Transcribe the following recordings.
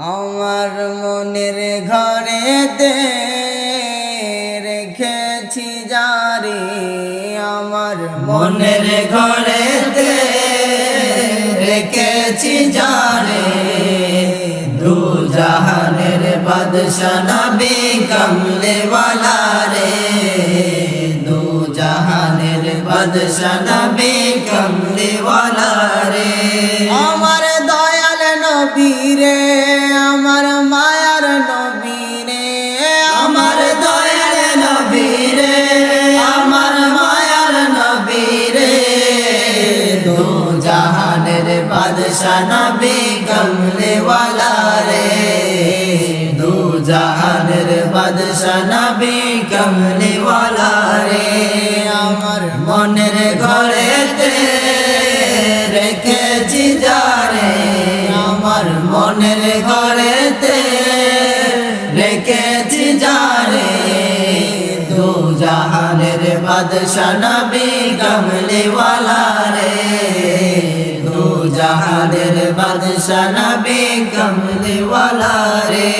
আমার মনের ঘরে দে রেখেছি যারে আমার মনের ঘরে দে রেখেছি যারে দু জাহানের বাদশা নবী কমলেওয়ালা রে দু জাহানের বাদশা নবী কমলেওয়ালা রে। আমার দয়াল নবী রে আয়সানা বি কমলেওয়ালা রে। দু জাহানের বাদশানা বি কমলেওয়ালা রে। আমার মনের ঘরেতে রেখেছি যারে। আমার মনের ঘরেতে রেখেছি জারে দু জাহানের বাদশানা বি কমলেওয়ালা রে। জাহানের বাদশা নবী কমলে वाला রে।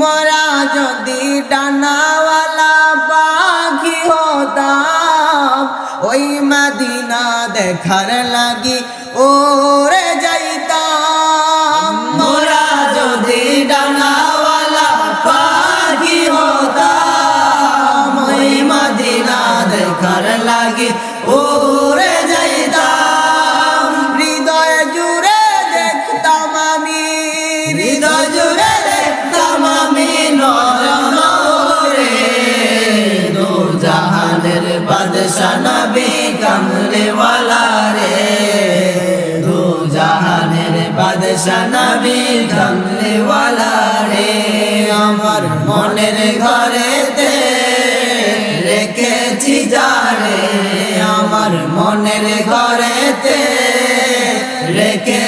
মরা যদি ডানাওয়ালা পাখি হতাম, ওই মদিনা দেখার লাগি ওরে যাইতাম। মোরা যদি ডানাওয়ালা পাখি হতাম, ওই মদিনা দেখার লাগে সনবে কমলেওয়ালা রে। দু জাহানের বাদশা নবী কমলেওয়ালা রে। আমার মনের ঘরেতে রেখেছি যারে আমার মনের ঘরেতে রেখে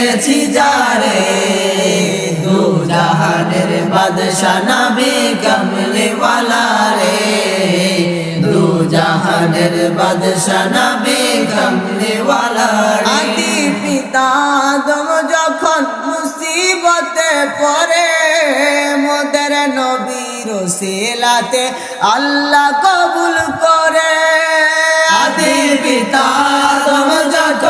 আদি পিতা আদম যখন মুসিবতে পড়ে মোদের নবীর সেলাতে আল্লাহ কবুল করে। আদি পিতা আদম যখন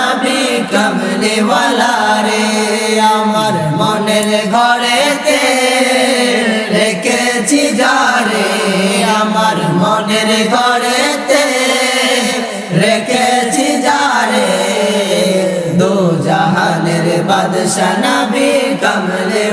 নবী কমলে वाला রে, আমার মনের ঘরেতে রেখেছি যারে আমার মনের ঘরেতে রেখেছি যারে দো জাহানের বাদশা নবী কমলে